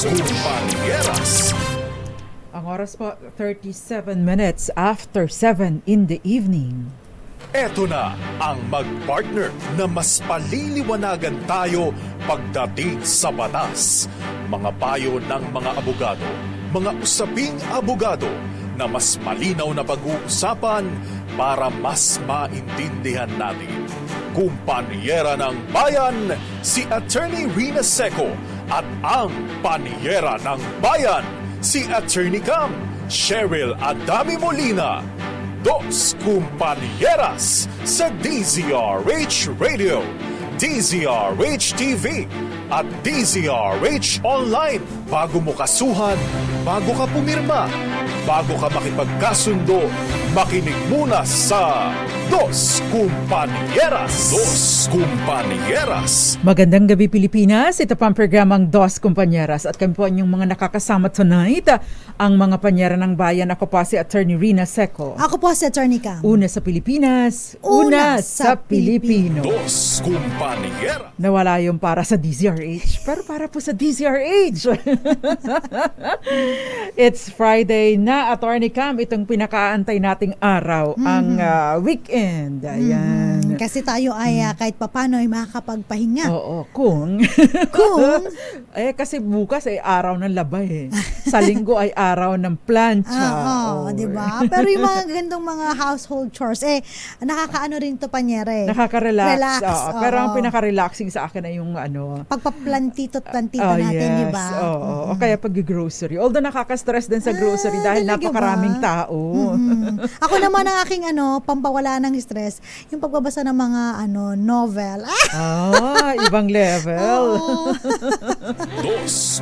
Compañeras. Ang oras po, 37 minutes after 7 in the evening. Eto na ang mag-partner na mas paliliwanagan tayo pagdating sa batas. Mga payo ng mga abogado, mga usaping abogado na mas malinaw na pag-uusapan para mas maintindihan natin. Kumpanyera ng bayan, si Attorney Rina Seco at ang panyera ng bayan, si Attorney Cam, Cheryl Adami Molina. Dos Compañeras sa DZRH Radio, DZRH TV at DZRH Online. Bago mo kasuhan, bago ka pumirma, bago ka makipagkasundo, makinig muna sa Dos Compañeras. Dos Compañeras. Magandang gabi Pilipinas, ito pa ang programang Dos Compañeras at kami po ang inyong mga nakakasama tonight, ang mga panyera ng bayan. Ako pa si Attorney Rina Seco. Ako po si Attorney Cam. Una sa Pilipinas, una, Una sa, sa Pilipino. Dos Compañeras. Nawala yung para sa DZRH, pero para po sa DZRH. It's Friday na, Attorney Cam, itong pinakaantay nating araw, ang ah, weekend. Ayan. Mm, kasi tayo ay ah, kahit papano ay makakapagpahinga. Oo, kung. Kung eh, kasi bukas ay araw ng labay eh. Sa linggo ay araw ng plancha. Oo, Oo. di ba? Pero yung mga gandong mga household chores, eh, nakakaano rin to panyere. Nakaka-relax. Relax, oo. Pero ang oo. pinaka-relaxing sa akin ay yung ano, Pagpaplantito at plantito Oh, natin, yes. di ba? Oo. O kaya pag-grocery. Although nakaka-stress din sa grocery Ah, dahil napakaraming ba? tao. Mm. Ako naman ang aking ano, pampawala ng stress, yung pagbabasa ng mga ano, novel. Ah! ah, ibang level. Oo. Dos.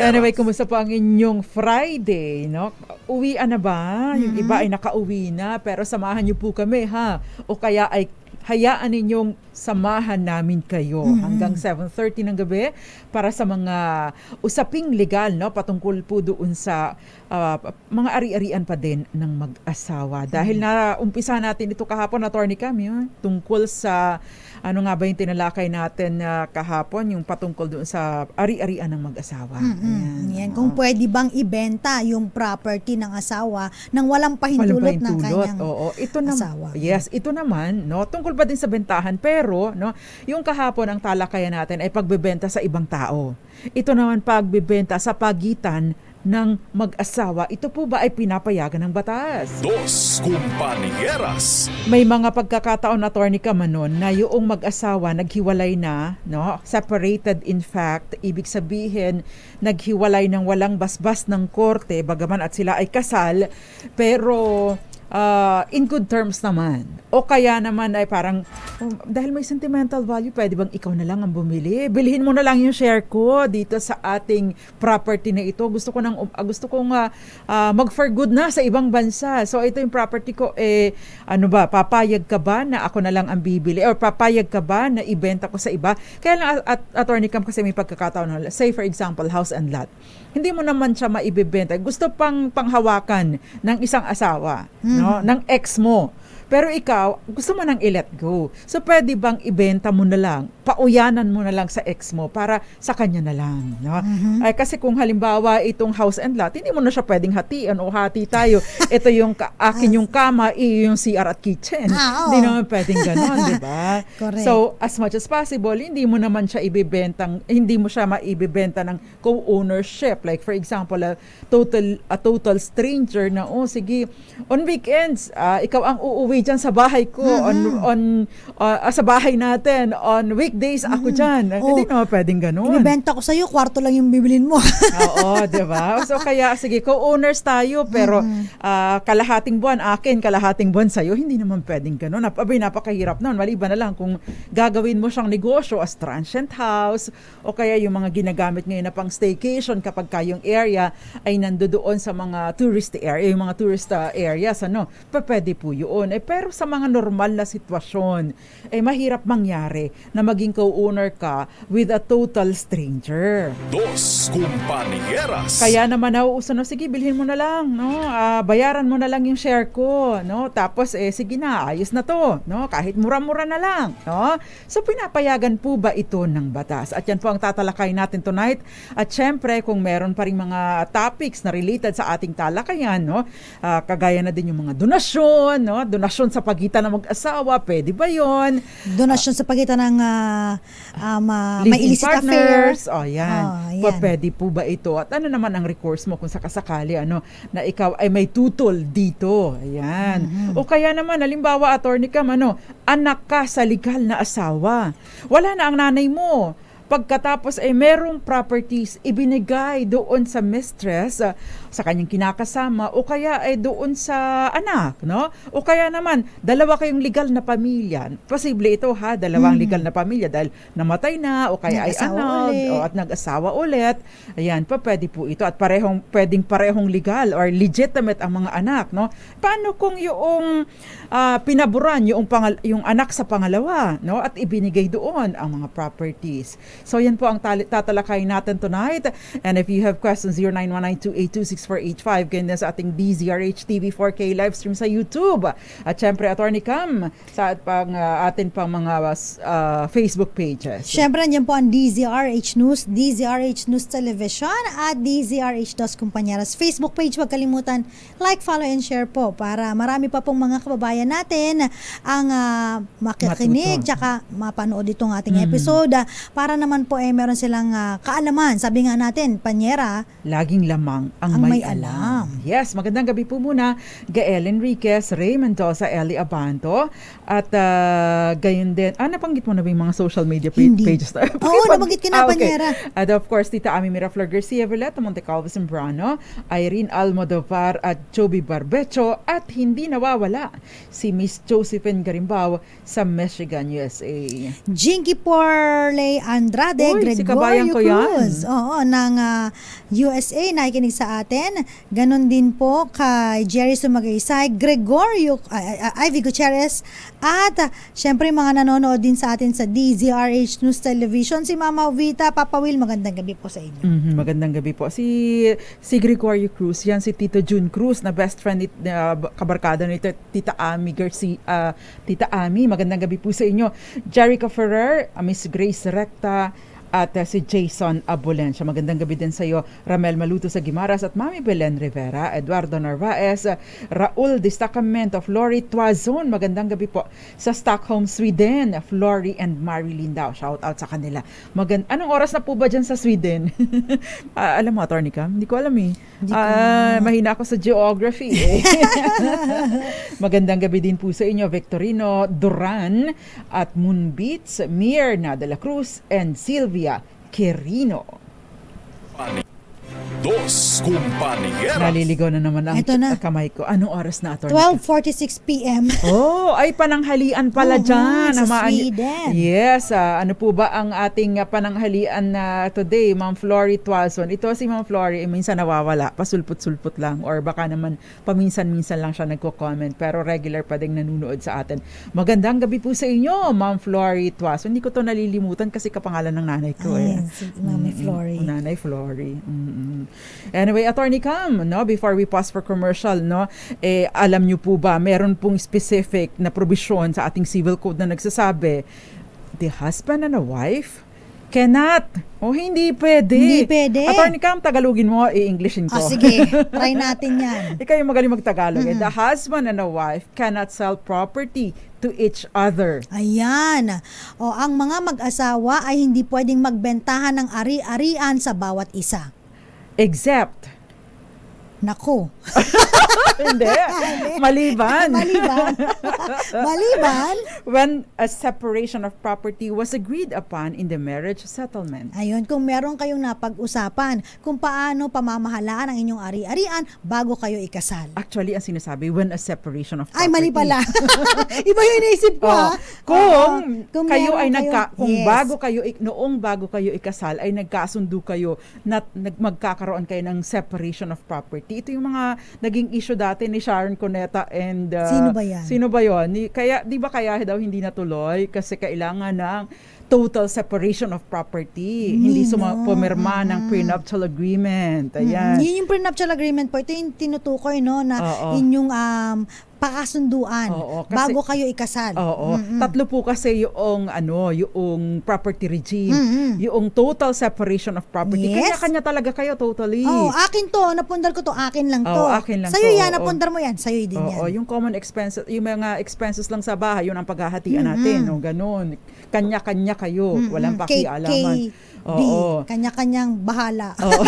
Anyway, kumusta po ang inyong Friday, no? Uwian na ba? Yung iba ay nakauwi na, pero samahan niyo po kami, ha? O kaya ay hayaan ninyong samahan namin kayo hanggang 7.30 ng gabi para sa mga usaping legal, no? Patungkol po doon sa ah, mga ari-arian pa din ng mag-asawa. Dahil na umpisa natin ito kahapon, Attorney Cam, yun, tungkol sa ano nga ba yung tinalakay natin na kahapon, yung patungkol doon sa ari-arian ng mag-asawa. Mm, yan. Kung pwede bang ibenta yung property ng asawa nang walang pahintulot, Walang ng pahintulot. kanyang Oo, ito naman. asawa. Yes, ito naman, no. Tungkol ba din sa bentahan, pero no, yung kahapon ang talakayan natin ay pagbebenta sa ibang tao. Ito naman pagbebenta sa pagitan ng mag-asawa. Ito po ba ay pinapayagan ng batas? Dos Compañeras. May mga pagkakataon na attorney ka manon na yung mag-asawa naghiwalay na, no? Separated in fact, ibig sabihin naghiwalay ng walang basbas ng korte bagaman at sila ay kasal, pero ah, in good terms naman. O kaya naman ay parang oh, dahil may sentimental value, pwede bang ikaw na lang ang bumili? Bilhin mo na lang yung share ko dito sa ating property na ito. Gusto ko nang ah, gusto kong ah, ah, mag for good na sa ibang bansa. So ito yung property ko eh ano ba, papayag ka ba na ako na lang ang bibili or papayag ka ba na ibenta ko sa iba? Kaya lang at, attorney Cam kasi may pagkakataon say for example, house and lot. Hindi mo naman siya maibebenta. Gusto pang panghawakan ng isang asawa, no, ng ex mo. Pero ikaw, gusto mo nang i-let go. So, pwede bang ibenta mo na lang, pauyanan mo na lang sa ex mo para sa kanya na lang. No? Ay, kasi kung halimbawa itong house and lot, hindi mo na siya pwedeng hatiin o hati tayo. Ito yung ka- akin yung kama, iyo yung CR at kitchen. Ah. Hindi naman pwedeng ganon, di ba? So, as much as possible, hindi mo naman siya ibibentang, hindi mo siya maibibenta ng co-ownership. Like for example, a total a total stranger na oh sige, on weekends, ah, ikaw ang uuwi diyan sa bahay ko on on ah, sa bahay natin. On weekdays ako diyan. Oh. Hindi naman pwedeng ganun. Inibenta ko sa'yo, kwarto lang yung bibilin mo. Oo, 'di ba? So kaya sige, co-owners tayo pero ah, kalahating buwan akin, kalahating buwan sa hindi naman pwedeng gano'n. Nap abay, napakahirap noon. Maliban na lang kung gagawin mo siyang negosyo as transient house o kaya yung mga ginagamit ngayon na pang staycation kapag kayong area ay nandoon sa mga tourist area, yung mga tourist ah, areas ano. Pa pwede po 'yun. Eh Pero sa mga normal na sitwasyon, eh mahirap mangyari na maging co-owner ka with a total stranger. Dos Compañeras. Kaya naman nauuso na, sige, bilhin mo na lang, no? Ah, bayaran mo na lang yung share ko, no? Tapos, eh, sige na, ayos na to, no? Kahit mura-mura na lang, no? So, pinapayagan po ba ito ng batas? At yan po ang tatalakay natin tonight. At syempre, kung meron pa rin mga topics na related sa ating talakayan, no? Ah, kagaya na din yung mga donasyon, no? Donasyon sa pagitan ng mag-asawa, pwede ba yon? Donasyon sa pagitan ng ah, um, ah, may illicit partners. Oh, yan. Oh, Pa- yan. Pwede po ba ito? At ano naman ang recourse mo kung sakasakali ano, na ikaw ay may tutol dito? Ayan. Mm-hmm. O kaya naman, halimbawa, attorney Cam, ano, anak ka sa legal na asawa. Wala na ang nanay mo. Pagkatapos ay merong properties ibinigay doon sa mistress ah, sa kanyang kinakasama o kaya ay doon sa anak, no? O kaya naman dalawa kayong legal na pamilya. Posible ito ha, dalawang legal na pamilya dahil namatay na o kaya ay Nag-asawa annulled ulit. o at nag-asawa ulit. Ayan, pa pwede po ito at parehong pwedeng parehong legal or legitimate ang mga anak, no? Paano kung yung ah, pinaboran yung pangal- yung anak sa pangalawa, no? At ibinigay doon ang mga properties. So yan po ang tatalakayin natin tonight. And if you have questions 0919282645 ganyan sa ating DZRH TV 4K live stream sa YouTube. At syempre Attorney Cam sa at pang ah, atin pang mga ah, Facebook pages. Siyempre, nandiyan po ang DZRH News, DZRH News Television at DZRH Dos Compañeras Facebook page. Huwag kalimutan, like, follow, and share po para marami pa pong mga kababayan natin ang ah, makikinig Matuto. tsaka mapanood itong ating Mm. episode ah, para naman po eh meron silang ah, kaalaman. Sabi nga natin, Panyera, Laging lamang ang, Ang may, may alam. Yes, magandang gabi po muna. Gael Enriquez, Ray Mendoza, Ellie Abanto. At ah, gayon din, ah, napanggit mo na ba yung mga social media pa- Hindi. pages? na? Oo, nabanggit ko na, Ah, okay. Panyera. At of course, Tita Ami Miraflor Garcia Villeta, Monte Calvo Sembrano, Irene Almodovar at Joby Barbecho at hindi nawawala si Miss Josephine Garimbao sa Michigan, USA. Jinky Porley Andrade, Uy, si Gregorio kabayan ko yan. Cruz. Oo, ng ah, USA, nakikinig sa atin. Ganon din po kay Jerry Sumagaysay, Gregorio, Ivy Gutierrez, at ah, syempre mga nanonood din sa atin sa DZRH News Television, si Mama Vita, Papa Will, magandang gabi po sa inyo. Mhm, magandang gabi po. Si si Gregorio Cruz, yan si Tito June Cruz na best friend ni uh, kabarkada ni Tita- Ami Garcia, ah, Tita Ami, magandang gabi po sa inyo. Jerica Ferrer, ah, Miss Grace Recta, at uh, si Jason Abulensya. Magandang gabi din sa iyo, Ramel Maluto sa Gimaras at Mami Belen Rivera, Eduardo Narvaez, uh, Raul Destacamento, Flory Tuazon. Magandang gabi po sa Stockholm, Sweden, Flory and Marilyn Dao. Shout out sa kanila. Magand Anong oras na po ba dyan sa Sweden? Ah, alam mo, Attorney Cam? Hindi ko alam eh. Hindi ko Ah, mahina ako sa geography eh. Magandang gabi din po sa inyo, Victorino Duran at Moonbeats, Mirna de la Cruz, and Sylvia Giulia Cherrino. Dos Compañeras. Naliligaw na naman ang Eto na. kamay ko. Anong oras na, Cam? 12.46 p.m. Oh, ay pananghalian pala Oo, dyan. sa Hamaan- Sweden. Yes, ah, ano po ba ang ating ah, pananghalian na today, Ma'am Flory Tuason? Ito si Ma'am Flory, eh, minsan nawawala, pasulput-sulput lang or baka naman paminsan-minsan lang siya nagko-comment pero regular pa ding nanunood sa atin. Magandang gabi po sa inyo, Ma'am Flory Tuason. Hindi ko to nalilimutan kasi kapangalan ng nanay ko eh. Ayan, si Mami Mm-mm. Flory. Nanay Flory. Mm-mm. Anyway, Attorney Cam, no, before we pause for commercial, no, eh, alam niyo po ba, meron pong specific na provision sa ating civil code na nagsasabi, the husband and a wife cannot. O hindi pwede. Hindi pwede. Attorney Cam, Tagalogin mo, i-Englishin ko. Ah, sige, try natin yan. Ikaw yung magaling magtagalog. eh. The husband and a wife cannot sell property to each other. Ayan. O ang mga mag-asawa ay hindi pwedeng magbentahan ng ari-arian sa bawat isa. Except, Nako. hindi, maliban. Maliban. Maliban. when a separation of property was agreed upon in the marriage settlement. Ayun, kung meron kayong napag-usapan kung paano pamamahalaan ang inyong ari-arian bago kayo ikasal. Actually, ang sinasabi, when a separation of property. Ay, mali pala. Iba yung iniisip ko, Oh, ha? kung, Oo. Kung kayo ay nagka kung Yes. bago kayo noong bago kayo ikasal ay nagkasundo kayo na nag, magkakaroon kayo ng separation of property property. Ito yung mga naging issue dati ni Sharon Cuneta and uh, Sino ba yan? Sino ba 'yon? Ni- Kaya 'di ba kaya daw hindi natuloy kasi kailangan ng total separation of property. Hindi suma pumirma ng prenuptial agreement. Ayan. Mm, Yun yung prenuptial agreement po. Ito yung tinutukoy, no, na Oo. inyong um, pakasunduan Oo, kasi- bago kayo ikasal. Oo. Tatlo po kasi yung ano, yung property regime. Mm-mm. Yung total separation of property. Yes. Kanya-kanya talaga kayo totally. Oh, akin to, napundar ko to, akin lang to. Oo, akin lang Sa'yo to, yan, oo. napundar mo yan, sa'yo din Oo, yan. yung common expenses, yung mga expenses lang sa bahay, yun ang paghahatian natin, no, ganun. Kanya-kanya kayo, walang Mm, K- pakialaman. KB, Oo. kanya-kanyang bahala. Oo.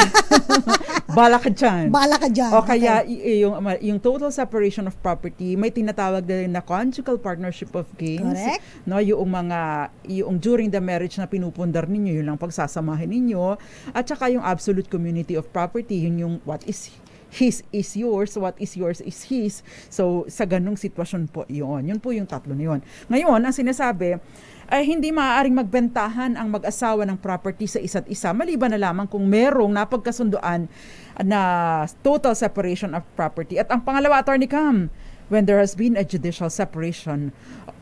Bala ka dyan. Bala ka dyan. O kaya Okay. i- yung yung total separation of property, may tinatawag din na conjugal partnership of gains. Correct. No, yung mga yung during the marriage na pinupundar ninyo, yun lang pagsasamahin ninyo. At saka yung absolute community of property, yun yung what is his is yours, what is yours is his. So, sa ganung sitwasyon po yun. Yun po yung tatlo na yun. Ngayon, ang sinasabi, ay hindi maaaring magbentahan ang mag-asawa ng property sa isa't isa maliban na lamang kung merong napagkasunduan na total separation of property. At ang pangalawa, Attorney Cam, when there has been a judicial separation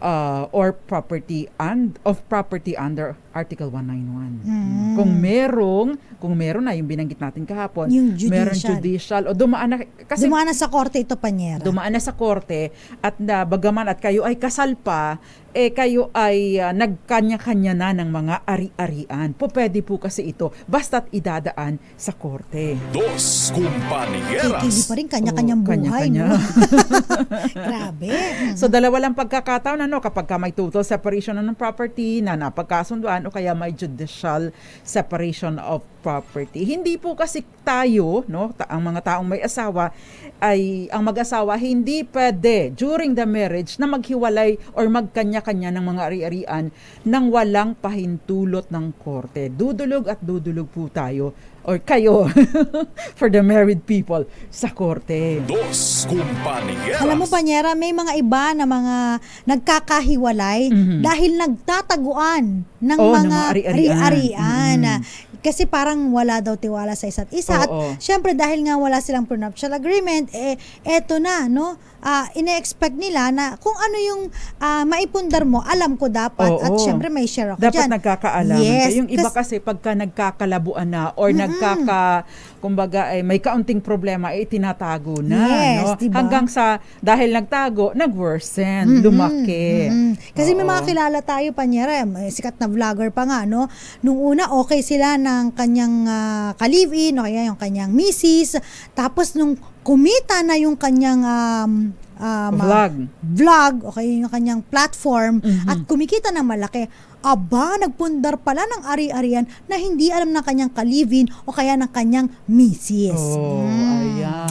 uh, or property and of property under Article 191. Mm. Kung merong, kung meron na yung binanggit natin kahapon, Yung meron judicial. judicial o dumaan na kasi Dumaan na sa korte ito, Panyera. dumaan na sa korte at na bagaman at kayo ay kasal pa, eh kayo ay ah, nagkanya-kanya na ng mga ari-arian. Po pwede po kasi ito basta't idadaan sa korte. Dos Kikili compañeras. pa rin, kanya-kanyang buhay. kanya-kanya. No? Grabe. So dalawa lang pagkakataon ano kapag ka may total separation ng property na napagkasunduan o kaya may judicial separation of property. Hindi po kasi tayo, no, ta- ang mga taong may asawa ay ang mag-asawa hindi pwede during the marriage na maghiwalay or magkanya-kanya ng mga ari-arian nang walang pahintulot ng korte. Dudulog at dudulog po tayo or kayo for the married people sa korte. Dos compañeras. Alam mo, Panyera, may mga iba na mga nagkakahiwalay dahil nagtataguan ng ng mga mga ari-arian. ari-arian. Mhm. Kasi parang wala daw tiwala sa isa't isa. Oo. At syempre dahil nga wala silang prenuptial agreement, eh, eto na, no? Ah, ine-expect nila na kung ano yung ah, maipundar mo, alam ko dapat. At Oo. syempre may share ako Dapat dyan. nagkakaalaman Yes. Yung iba kas- kasi pagka nagkakalabuan na or nagkaka kumbaga ay may kaunting problema ay tinatago na Yes, no? diba? hanggang sa dahil nagtago nag-worsen lumaki Mm. Kasi may Oo. mga kilala tayo, Panyera, may sikat na vlogger pa nga, no? Nung una, okay sila ng kanyang ah, ka-live-in, o kaya yung kanyang misis. Tapos nung kumita na yung kanyang um, um, Vlog. vlog, o kaya yung kanyang platform, Mhm. at kumikita ng malaki, aba, nagpundar pala ng ari-arian na hindi alam ng kanyang ka-live-in o kaya ng kanyang misis. oh Mm. ayan?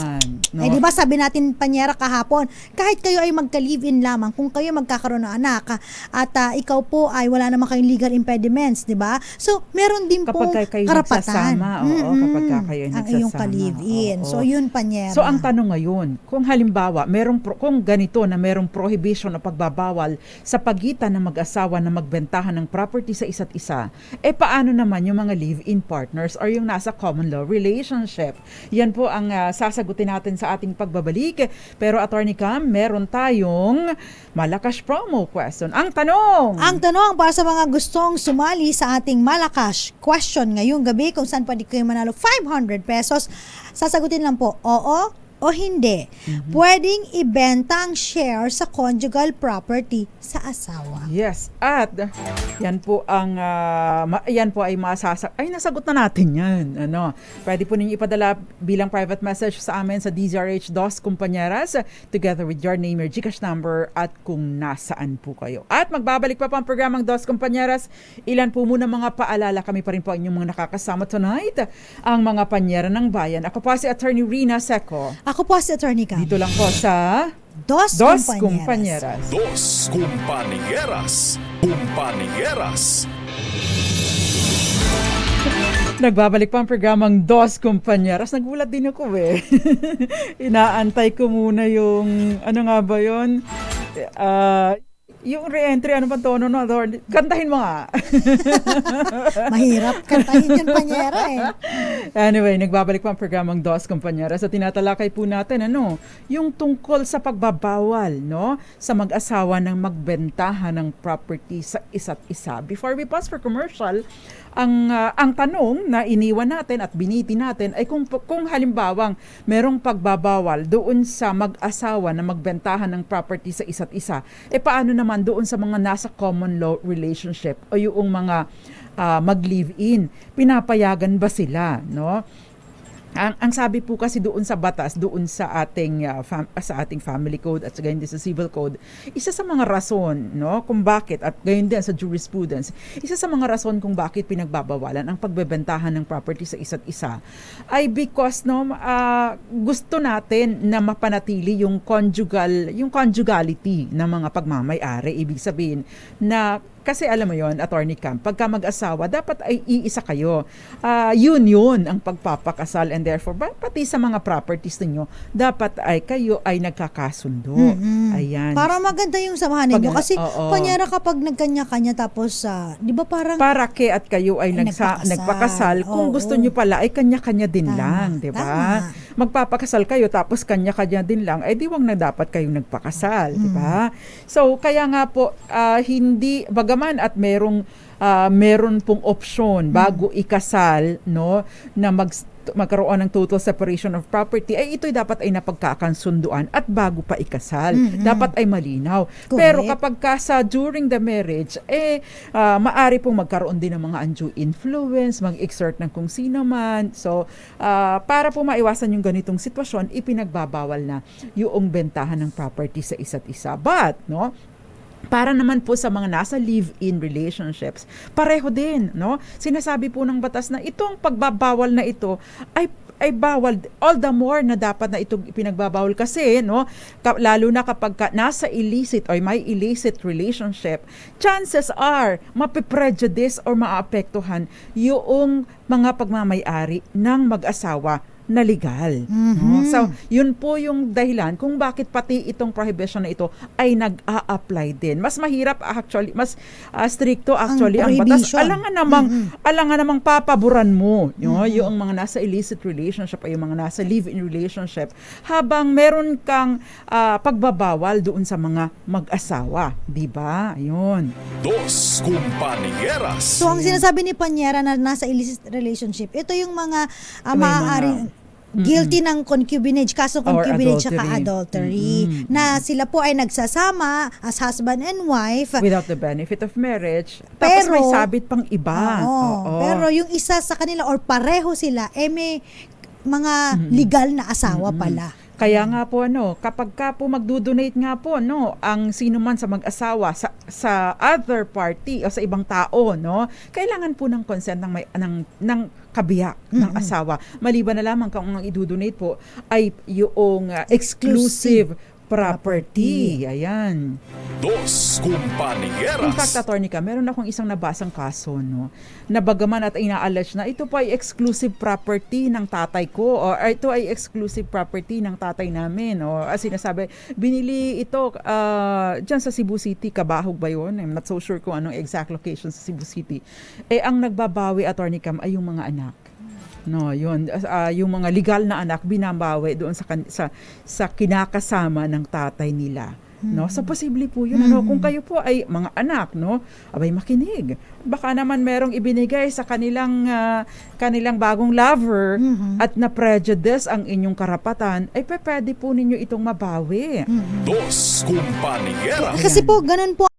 Eh di ba sabi natin panyera kahapon, kahit kayo ay magka-live-in lamang, kung kayo magkakaroon ng anak at ah, ikaw po ay wala naman kayong legal impediments, di ba? So, meron din Kapag pong kayo- karapatan. nagsasama, oo, kapag ka kayo Ang iyong nagsasama, ka-live-in. oo. So, yun panyera. So ang tanong ngayon, kung halimbawa, merong pro- kung ganito na merong prohibition o pagbabawal sa pagitan ng mag-asawa na magbentahan ng property sa isa't isa, eh paano naman yung mga live-in partners or yung nasa common law relationship? Yan po ang ah, sasagutin natin sa ating pagbabalik. Pero Attorney Cam, meron tayong malakas promo question. Ang tanong! Ang tanong para sa mga gustong sumali sa ating Malakas question ngayong gabi kung saan pwede kayo manalo 500 pesos, sasagutin lang po, oo o hindi. Mhm. Pwedeng ibenta ang share sa conjugal property sa asawa. Yes, at yan po ang ma- yan po ay masasak ay nasagot na natin yan. Ano? Pwede po ninyo ipadala bilang private message sa amin sa DZRH DOS Compañeras together with your name, your Gcash number at kung nasaan po kayo. At magbabalik pa po ang programang DOS Compañeras. Ilan po muna mga paalala kami pa rin po ang inyong mga nakakasama tonight. Ang mga panyera ng bayan. Ako po si Attorney Rina Seco. Ako po si Attorney Cam. Dito lang po sa Dos, DOS Compañeras. Dos compañeras. Compañeras. Nagbabalik pa ang programang Dos Compañeras. Nagulat din ako eh. Inaantay ko muna yung, ano nga ba yun? Ah, Yung re-entry, ano ba tono no? Kantahin mo nga. Mahirap kantahin yan, Panyera eh. Anyway, nagbabalik pa ang programang Dos Kompanyera sa tinatalakay po natin ano, yung tungkol sa pagbabawal no sa mag-asawa ng magbentahan ng property sa isa't isa. Before we pass for commercial, ang ah, ang tanong na iniwan natin at biniti natin ay kung kung halimbawang merong pagbabawal doon sa mag-asawa na magbentahan ng property sa isa't isa, eh paano naman doon sa mga nasa common law relationship o yung mga ah, mag-live-in, pinapayagan ba sila, no? Ang, ang sabi po kasi doon sa batas, doon sa ating ah, fam- sa ating family code at gayon din sa civil code, isa sa mga rason, no, kung bakit at gayon din sa jurisprudence, isa sa mga rason kung bakit pinagbabawalan ang pagbebentahan ng property sa isa't isa ay because no ah, gusto natin na mapanatili yung conjugal, yung conjugality ng mga pagmamay-ari, ibig sabihin na kasi alam mo yon attorney Cam, pagka mag-asawa, dapat ay iisa kayo. Ah, yun yun ang pagpapakasal and therefore, pati sa mga properties ninyo, dapat ay kayo ay nagkakasundo. Mm-mm. Ayan. Para maganda yung samahan ninyo. Pag- Kasi, oo. Panyera, kapag nagkanya-kanya tapos, ah, di ba parang para ke at kayo ay, Ay, nagsa, nagpakasal. nagpakasal, kung Oo. gusto nyo pala ay kanya-kanya din Tama, lang, di ba? Magpapakasal kayo tapos kanya-kanya din lang, ay di wag na dapat kayong nagpakasal, di ba? Mm. So kaya nga po ah, hindi bagaman at merong ah, meron pong opsyon bago ikasal, no, na mag magkaroon ng total separation of property ay ito'y dapat ay napagkakansunduan at bago pa ikasal. Mhm. dapat ay malinaw. Correct. pero kapag ka sa during the marriage eh ah, maari pong magkaroon din ng mga undue influence mag-exert ng kung sino man. So ah, para po maiwasan yung ganitong sitwasyon ipinagbabawal na yung bentahan ng property sa isa't isa. But no para naman po sa mga nasa live-in relationships, pareho din, no? Sinasabi po ng batas na itong pagbabawal na ito ay ay bawal all the more na dapat na itong ipinagbabawal. Kasi no lalo na kapag ka, nasa illicit or may illicit relationship chances are mapiprejudice or maapektuhan yung mga pagmamayari ng mag-asawa na legal. no? Mhm. So, yun po yung dahilan kung bakit pati itong prohibition na ito ay nag-a-apply din. Mas mahirap actually, mas ah, stricto actually ang, batas. prohibition. Alangan namang, Mhm. alangan namang papaboran mo no? yung mga nasa illicit relationship o yung mga nasa live-in relationship habang meron kang ah, pagbabawal doon sa mga mag-asawa. Di ba? Ayun. Dos Compañeras. So, ang sinasabi ni Panyera na nasa illicit relationship, ito yung mga uh, maaaring guilty ng concubinage, kaso concubinage at adultery. Mm-mm. na sila po ay nagsasama as husband and wife. Without the benefit of marriage. Tapos Pero- may sabit pang iba. Oo. Oo. Pero yung isa sa kanila or pareho sila, eh may mga legal na asawa pala. Kaya nga po ano, kapag ka po magdo-donate nga po no, ang sino man sa mag-asawa sa sa other party o sa ibang tao no, kailangan po ng consent ng may ng ng kabiyak ng Mm-mm. asawa. Maliban na lamang kung ang i-donate po ay yung uh, exclusive property. Ayan. Dos In Compañeras. fact, attorney ka, meron akong isang nabasang kaso, no, na bagaman at ina-allege na ito po ay exclusive property ng tatay ko or ito ay exclusive property ng tatay namin o as sinasabi, binili ito ah, dyan sa Cebu City, Kabahog ba yun? I'm not so sure kung anong exact location sa Cebu City. Eh, ang nagbabawi, attorney Cam, ay yung mga anak. No, yun Ah, yung mga legal na anak binabawi doon sa sa sa kinakasama ng tatay nila. No, so posible po 'yun ano kung kayo po ay mga anak, no? Abay makinig. Baka naman merong ibinigay sa kanilang ah, kanilang bagong lover Mhm. at na prejudice ang inyong karapatan, ay pwede po ninyo itong mabawi. Dos Compañeras. Kasi po, ganun po